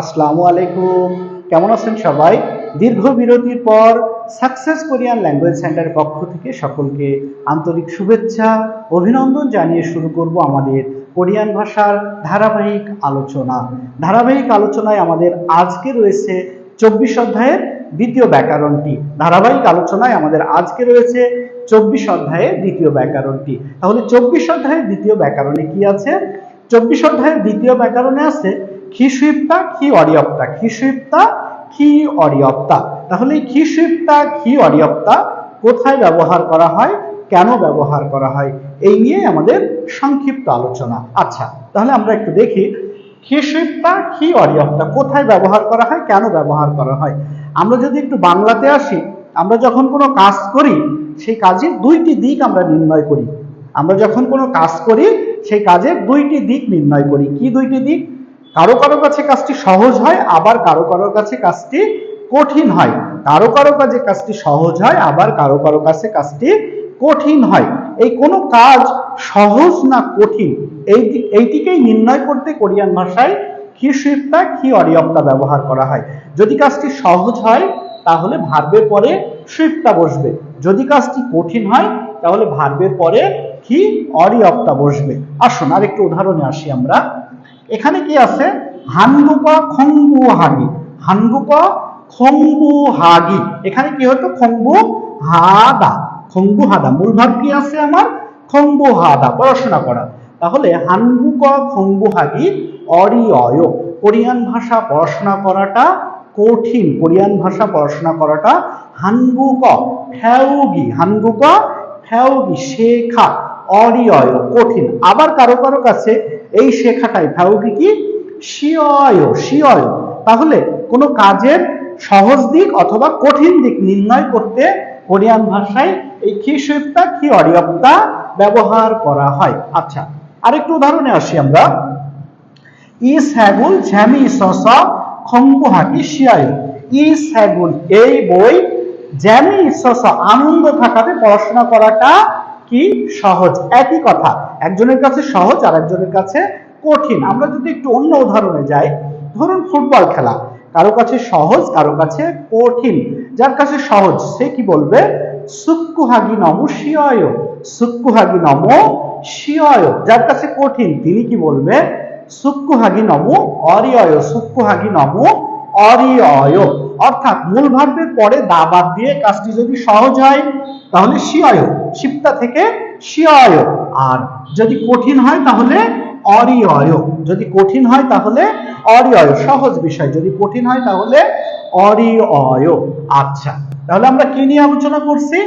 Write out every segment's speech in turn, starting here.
আসসালামু আলাইকুম। কেমন আছেন সবাই? দীর্ঘ বিরতির পর সাকসেস কোরিয়ান ল্যাঙ্গুয়েজ সেন্টারের পক্ষ থেকে সকলকে আন্তরিক শুভেচ্ছা, অভিনন্দন জানিয়ে শুরু করব আমাদের কোরিয়ান ভাষার ধারাবাহিক আলোচনা। ধারাবাহিক আলোচনায় আমাদের আজকে রয়েছে চব্বিশ অধ্যায়ের দ্বিতীয় ব্যাকরণটি। ধারাবাহিক আলোচনায় আমাদের আজকে রয়েছে চব্বিশ অধ্যায়ের দ্বিতীয় ব্যাকরণটি। তাহলে চব্বিশ অধ্যায়ের দ্বিতীয় ব্যাকরণে কি আছে? চব্বিশ অধ্যায়ের দ্বিতীয় ব্যাকরণে আছে খিসুইপ্তা খি অরিয়প্তা? খিসুইপ্তা খি অরিয়প্তা? তাহলে খিসুইপ্তা খি অরিয়প্তা কোথায় ব্যবহার করা হয়, কেন ব্যবহার করা হয়, এই নিয়ে আমাদের সংক্ষিপ্ত আলোচনা। আচ্ছা তাহলে আমরা একটু দেখি খিসুইপ্তা খি অরিয়প্তা? কোথায় ব্যবহার করা হয়, কেন ব্যবহার করা হয়? আমরা যদি একটু বাংলাতে আসি, আমরা যখন কোনো কাজ করি, সেই কাজের দুইটি দিক আমরা নির্ণয় করি। আমরা যখন কোনো কাজ করি, সেই কাজের দুইটি দিক নির্ণয় করি। কি দুইটি দিক? কারও কারও কাছে কাজটি সহজ হয়, আবার কারও কারও কাছে কাজটি কঠিন হয়। কারও কারও কাছে কাজটি সহজ হয়, আবার কারও কারও কাছে কাজটি কঠিন হয়। এই কোনো কাজ সহজ না কঠিন, এই এইটিকেই নির্ণয় করতে কোরিয়ান ভাষায় কি সুইপ্তা কি অরিয়প্তা ব্যবহার করা হয়। যদি কাজটি সহজ হয়, তাহলে ভার্বের পরে সুইপ্তা বসবে। যদি কাজটি কঠিন হয়, তাহলে ভার্বের পরে কি অরিয়প্তা বসবে। আসুন আরেকটু উদাহরণে আসি আমরা। এখানে কি আছে? হানগুপা খংবু হাগি হানগুপা খংবু হাগি এখানে কি হতো? খংবু হাদা খংবু হাদা মূল ভাব কি আছে আমার? খংবু হাদা পড়াশোনা করা। তাহলে হানগুক খংবু হাগি অরিয়য়। কোরিয়ান ভাষা পড়াশোনা করাটা কঠিন। কোরিয়ান ভাষা পড়াশোনা করাটা হানগুক ফ্যাউগি হানগুক ফ্যাউগি শেখা, অরিয়য়, কঠিন। আবার কারও কারও কাছে এই শেখাটাই ফ্যাউগি কি? শিয়য় শিয়য় তাহলে কোনো কাজের সহজ দিক অথবা কঠিন দিক নির্ণয় করতে কোরিয়ান ভাষায় এই খিসুপ্তা কি অরিয়প্তা ব্যবহার করা হয়। আচ্ছা আরেকটু উদাহরণে আসি আমরা। ইস হ্যাগুল ঝ্যামি সসা খম্বু হাকি শিয়ায়। ইস হ্যাগুল এই বই জ্যামি সসা আনন্দ থাকাতে পড়াশোনা করাটা কি? সহজ। একই কথা। একজনের কাছে সহজ আর একজনের কাছে কঠিন। আমরা যদি একটু অন্য উদাহরণে যাই, ধরুন ফুটবল খেলা। কারও কাছে সহজ, কারও কাছে কঠিন। যার কাছে সহজ, সে কি বলবে? সুক্কুহাগি নম শিয় সুক্কুহাগি নম শিয় যার কাছে কঠিন, তিনি কি বলবে? সুক্কুহাগি নম অরিয় সুক্কুহাগি নম অরিয় অর্থাৎ মূল ভার্বের পরে দা বাদ দিয়ে কাজটি যদি সহজ হয়, তাহলে শিয় শিপ্তা থেকে শিয় আর যদি কঠিন হয়, তাহলে অরিয় যদি কঠিন হয়, তাহলে অরিয় সহজ বিষয়। যদি কঠিন হয়, তাহলে অরিয় আচ্ছা তাহলে আমরা কি নিয়ে আলোচনা করছি?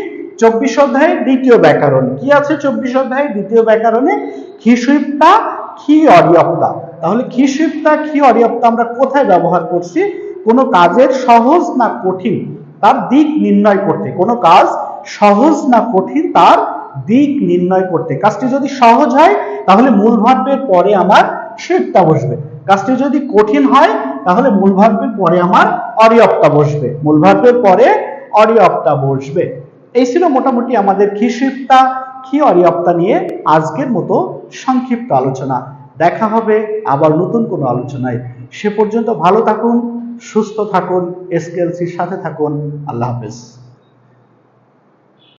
চব্বিশ অধ্যায়ের দ্বিতীয় ব্যাকরণ। কি আছে চব্বিশ অধ্যায়ের দ্বিতীয় ব্যাকরণে? খিসুইপ্তা খি অরিয়প্তা তাহলে খিসুইপ্তা খি অরিয়প্তা, আমরা কোথায় ব্যবহার করছি? কোনো কাজের সহজ না কঠিন তার দিক নির্ণয় করতে। কোনো কাজ সহজ না কঠিন তার দিক নির্ণয় করতে। কাজটি যদি সহজ হয়, তাহলে মূল ভার্বের পরে আমার সুইপ্তা বসবে। কাজটি যদি কঠিন হয়, তাহলে মূল ভার্বের পরে আমার অরিয়প্তা বসবে। মূল ভার্বের পরে অরিয়প্তা বসবে। এই ছিল মোটামুটি আমাদের খিসুইপ্তা খি অরিয়প্তা নিয়ে আজকের মতো সংক্ষিপ্ত আলোচনা। দেখা হবে আবার নতুন কোনো আলোচনায়। সে পর্যন্ত ভালো থাকুন, সুস্থ থাকুন এসকেএলসির সাথে থাকুন। আল্লাহ হাফেজ।